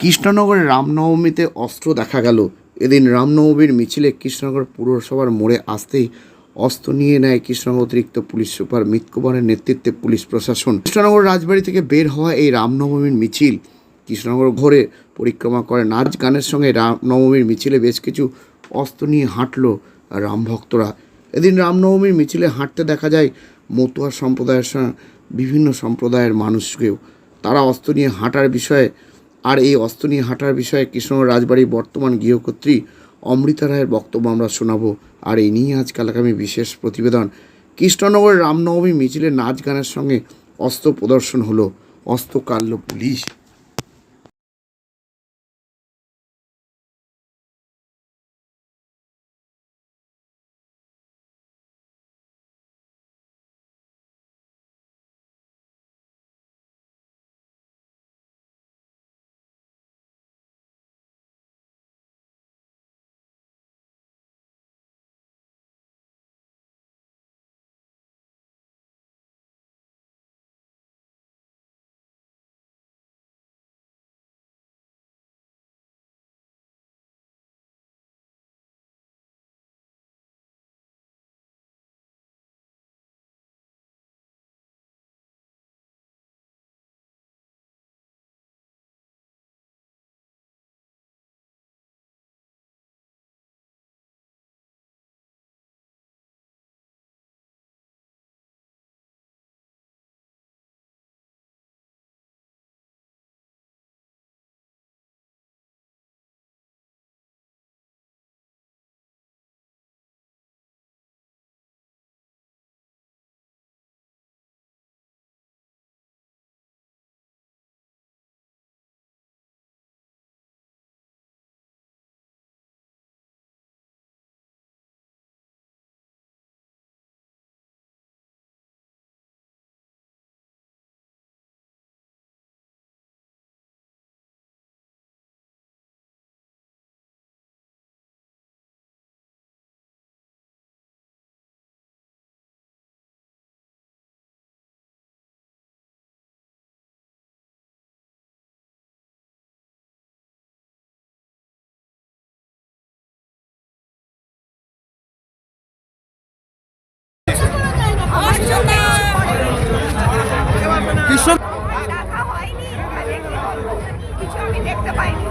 কৃষ্ণনগরে রামনবমীতে অস্ত্র দেখা গেল। এদিন রামনবমীর মিছিলে কৃষ্ণনগর পুরসভার মোড়ে আসতেই অস্ত্র নিয়ে নেয় কৃষ্ণনগর অতিরিক্ত পুলিশ সুপার মিত কুমারের নেতৃত্বে পুলিশ প্রশাসন। কৃষ্ণনগর রাজবাড়ি থেকে বের হওয়া এই রামনবমীর মিছিল কৃষ্ণনগর ঘোরে পরিক্রমা করে নাচ গানের সঙ্গে রামনবমীর মিছিলে বেশ কিছু অস্ত্র নিয়ে হাঁটল রাম ভক্তরা। এদিন রামনবমীর মিছিলে হাঁটতে দেখা যায় মতুয়া সম্প্রদায়ের বিভিন্ন সম্প্রদায়ের মানুষকেও। তারা অস্ত্র নিয়ে হাঁটার বিষয়ে আর এই অস্ত্র নিয়ে হাঁটার বিষয়ে কৃষ্ণ রাজবাড়ির বর্তমান গৃহকর্ত্রী অমৃতা রায়ের বক্তব্য আমরা শোনাবো। আর এই নিয়ে আজকাল আগামী বিশেষ প্রতিবেদন। কৃষ্ণনগরের রামনবমী মিছিলে নাচ গানের সঙ্গে অস্ত্র প্রদর্শন হলো। অস্ত্র কাঁদল পুলিশ। দেখতে পাইনি।